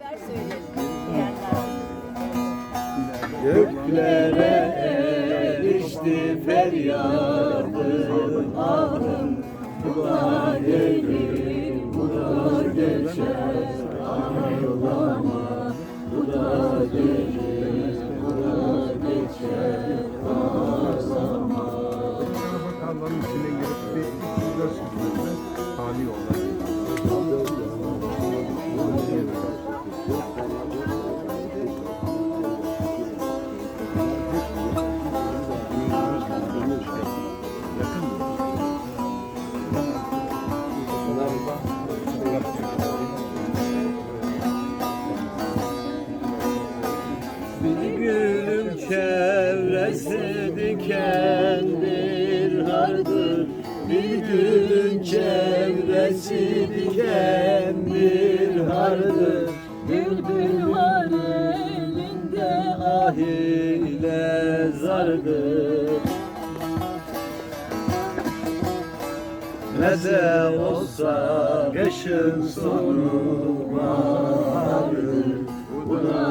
beraber söyleyelim. Göklere erişti feryadım ahım Bu da gelir, bu da geçer ağlama Bu da gelir, bu da geçer ağlama Tarlanın içine girip bir 300 metre hali yollar. Gülüm çevresi dikendir hardır. Bir gülün çevresi dikendir hardır. Bülbül var elinde ah ile zardır. Ne de olsa kışın sonu vardır. Bu da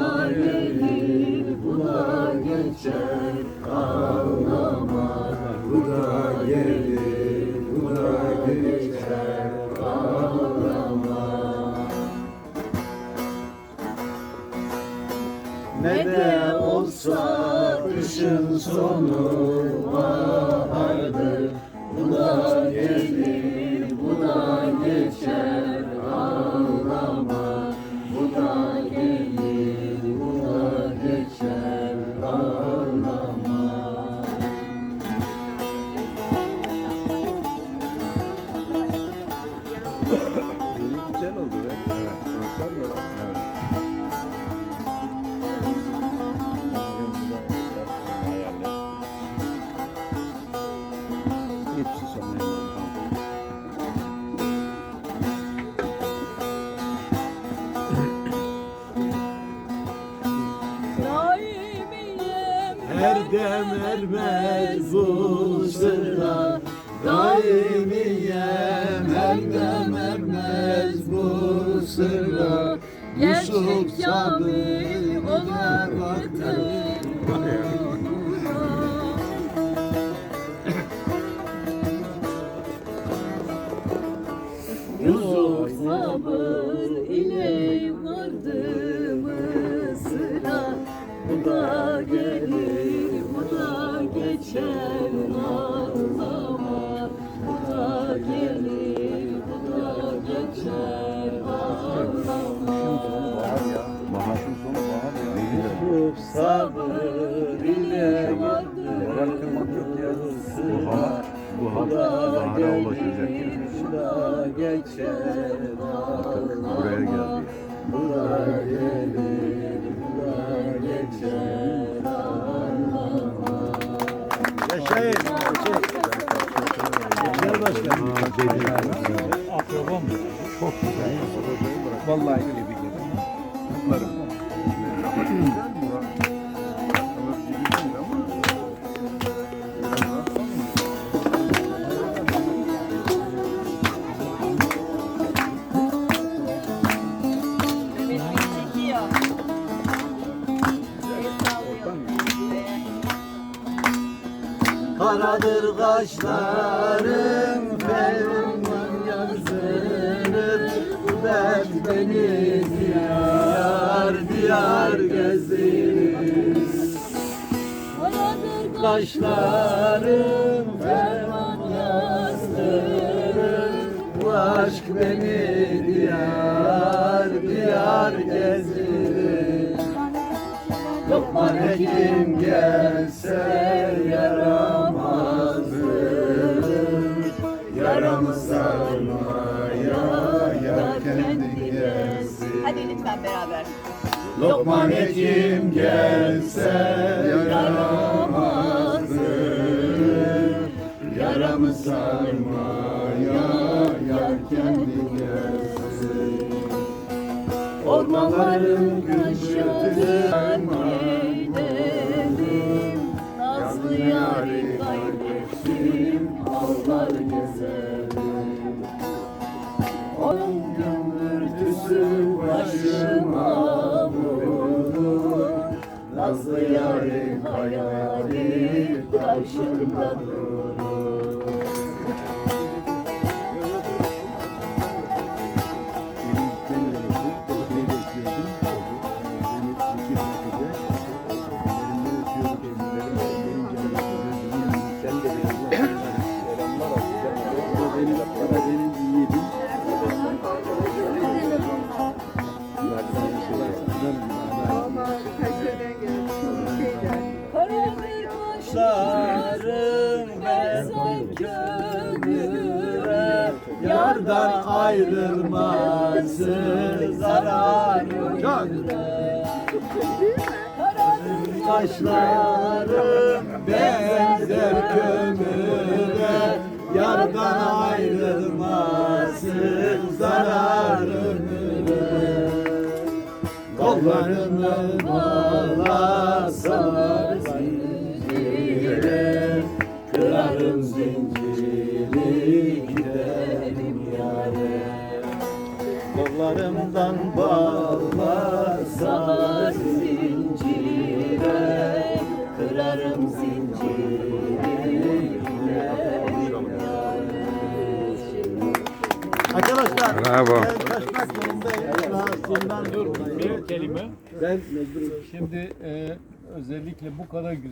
bu da geçer Ağlama, bu da gelir, bu da geçer Ağlama Ne de olsa kışın sonu bahardır Daimiyem Her dem ermez bu sıra Daimiyem her dem ermez bu sıra Gerçek kamil vakti Yusuf sabır ile vardı mı sıra Bu da da geçer ağlama Bu da gelir, bu da geçer ağlama bahar sabır ile Moral kırmak yok ya. Bu sıra bahar, bu da geçer geldi. Bu da gelir, başkanım. Akrabam Çok güzel. Vallahi öyle bir gece. Kutlarım. Karadır kaşların Kaşlarım ferman yazdırır Bu aşk beni diyar diyar gezdirir Lokman hekim gelse yaramazdır. Yaramı sarmaya yar kendi gelsin Hadi lütfen beraber. Lokman hekim gelse yaramazdır Yaramı sarmaya yar kendi gelsin. Ormanların gülşatı Gidelim, Nazlı yari kaybettim Ağlar gezerim Onun gümbürtüsü başıma vurur Nazlı yarim hayali karşımda durur Yardan ayrılmasın zararı Kaşlarım benzer kömüre Yardan ayrılmasın zararını Kollarını bağlasalar Kollarımdan bağlasalar zincire Kırarım zinciri Arkadaşlar Bravo. ben kaçmak zorundayım. Ben şimdi e, özellikle bu kadar güzel